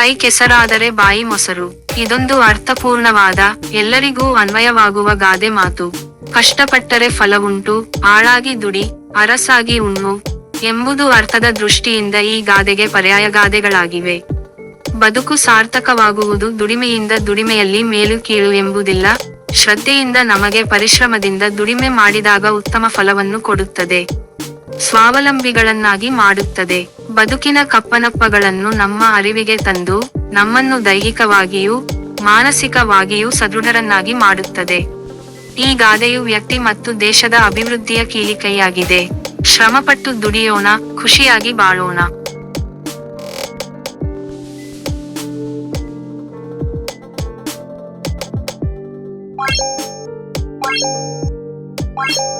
ಕೈ ಕೆಸರಾದರೆ ಬಾಯಿ ಮೊಸರು. ಇದೊಂದು ಅರ್ಥಪೂರ್ಣವಾದ, ಎಲ್ಲರಿಗೂ ಅನ್ವಯವಾಗುವ ಗಾದೆ ಮಾತು. ಕಷ್ಟಪಟ್ಟರೆ ಫಲವುಂಟು ಆಳಾಗಿ ದುಡಿ, ಅರಸಾಗಿ ಉಣ್ಣು ಎಂಬುದು ಅರ್ಥದ ದೃಷ್ಟಿಯಿಂದ ಈ ಗಾದೆಗೆ ಪರ್ಯಾಯ ಗಾದೆಗಳಾಗಿವೆ. ಬದುಕು ಸಾರ್ಥಕವಾಗುವುದು ದುಡಿಮೆಯಿಂದ ದುಡಿಮೆಯಲ್ಲಿ ಮೇಲು ಕೀಳು ಎಂಬುದಿಲ್ಲ, ಶ್ರದ್ಧೆಯಿಂದ ನಮಗೆ ಪರಿಶ್ರಮದಿಂದ ದುಡಿಮೆ ಮಾಡಿದಾಗ ಉತ್ತಮ ಫಲವನ್ನು ಕೊಡುತ್ತದೆ. ಸ್ವಾವಲಂಬಿಗಳನ್ನಾಗಿ ಮಾಡುತ್ತದೆ. ಬದುಕಿನ ಕಪ್ಪನಪ್ಪಗಳನ್ನು ನಮ್ಮ ಅರಿವಿಗೆ ತಂದು, ನಮ್ಮನ್ನು ದೈಹಿಕವಾಗಿಯೂ, ಮಾನಸಿಕವಾಗಿಯೂ ಸದೃಢರನ್ನಾಗಿ ಮಾಡುತ್ತದೆ. ಈ ಗಾದೆಯು ವ್ಯಕ್ತಿ ಮತ್ತು ದೇಶದ ಅಭಿವೃದ್ಧಿಯ ಕೀಲಿಕೈಯಾಗಿದೆ. ಶ್ರಮಪಟ್ಟು ದುಡಿಯೋಣ, ಖುಷಿಯಾಗಿ ಬಾಳೋಣ. Bye.